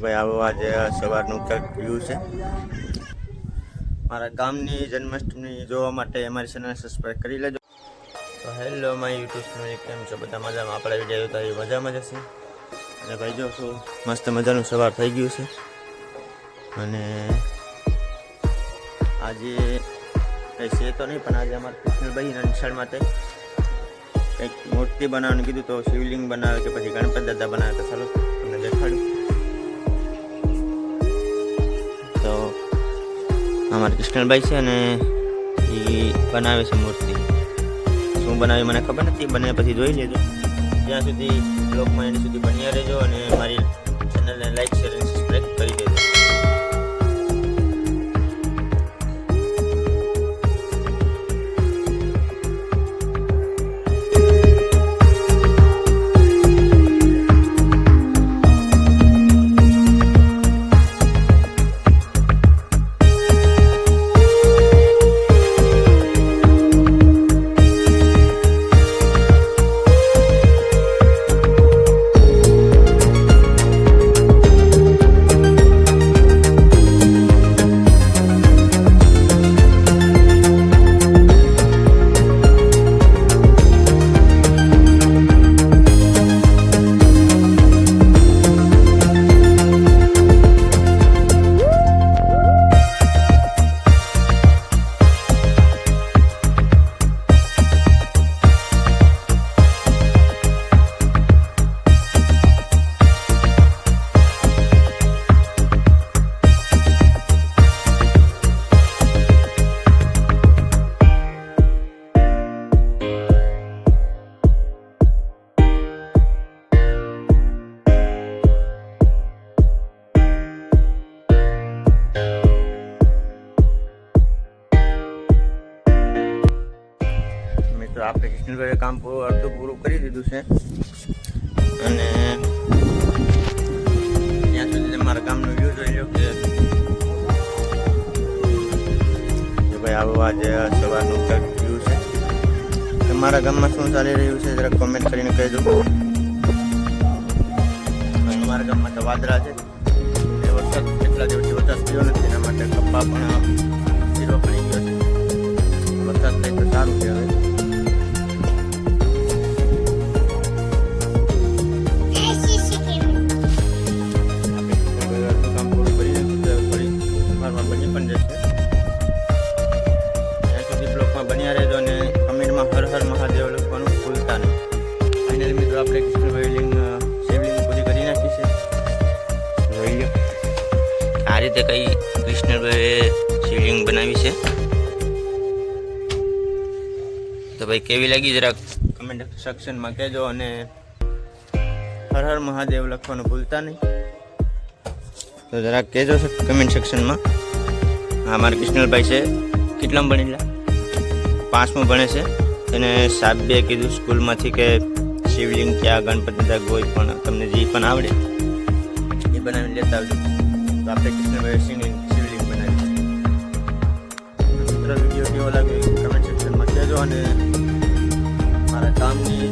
ભાઈ આવો આજે સવારનું ક્યાંક વ્યૂ છે. મારા ગામની જન્માષ્ટમી જોવા માટે અમારી ચેનલ સબસ્ક્રાઈબ કરી લેજો. તો હેલો માય યુટ્યુબ ફેમિલી કેમ છો? બધા મજામાં? આપણા વીડિયો જોતા એ મજામાં જશે અને ભાઈ જો શું, મસ્ત મજાનું સવાર થઈ ગયું છે. અને આજે કંઈ છે તો નહીં, પણ આજે અમારા કૃષ્ણભાઈ નિશાળ માટે કંઈક મૂર્તિ બનાવવાનું કીધું તો શિવલિંગ બનાવે કે પછી ગણપત દાદા બનાવે તો ચાલો તમને દેખાડું. અમારા કૃષ્ણભાઈ છે અને એ બનાવે છે મૂર્તિ. શું બનાવે મને ખબર નથી બને પછી જોઈ લેજો. ત્યાં સુધી બ્લોગમાં એની સુધી બન્યા રહેજો અને મારી મિત્રો આપણે કૃષ્ણભાઈએ કામ પૂરું અડધું પૂરું કરી દીધું છે. અને ત્યાં સુધી તમારા કામનો વ્યૂ જોઈ લો કે ભાઈ આવો આજે સવારનું કંઈક વ્યૂ છે. તમારા ગામમાં શું ચાલી રહ્યું છે જરાક કોમેન્ટ કરીને કહી દો અમારા ગામમાં તો વાદળા છે. વરસાદ કેટલા દિવસથી વરસાદ થયો નથી, એના માટે કપ્પા પણ રીતે કઈ કૃષ્ણભાઈએ શિવલિંગ બનાવી છે? તો ભાઈ કેવી લાગી જરાક કમેન્ટ સેક્શનમાં કહેજો અને હર હર મહાદેવ લખવાનું ભૂલતા નહીં. તો જરાક કહેજો કમેન્ટ સેક્શનમાં હા, મારા કૃષ્ણભાઈ છે. કેટલામાં ભણેલા? પાંચમું ભણે છે. એને સાહેબે કીધું સ્કૂલમાંથી કે શિવલિંગ ક્યાં ગણપતિ દાગ હોય પણ તમને જે પણ આવડે એ બનાવીને લેતા આવજો. રાધેકૃષ્ણ વૈશ્યની શિવલિંગ બનાવી. મિત્રો વીડિયો કેવો લાગ્યો કમેન્ટ સેક્શનમાં કહેજો અને મારા કામની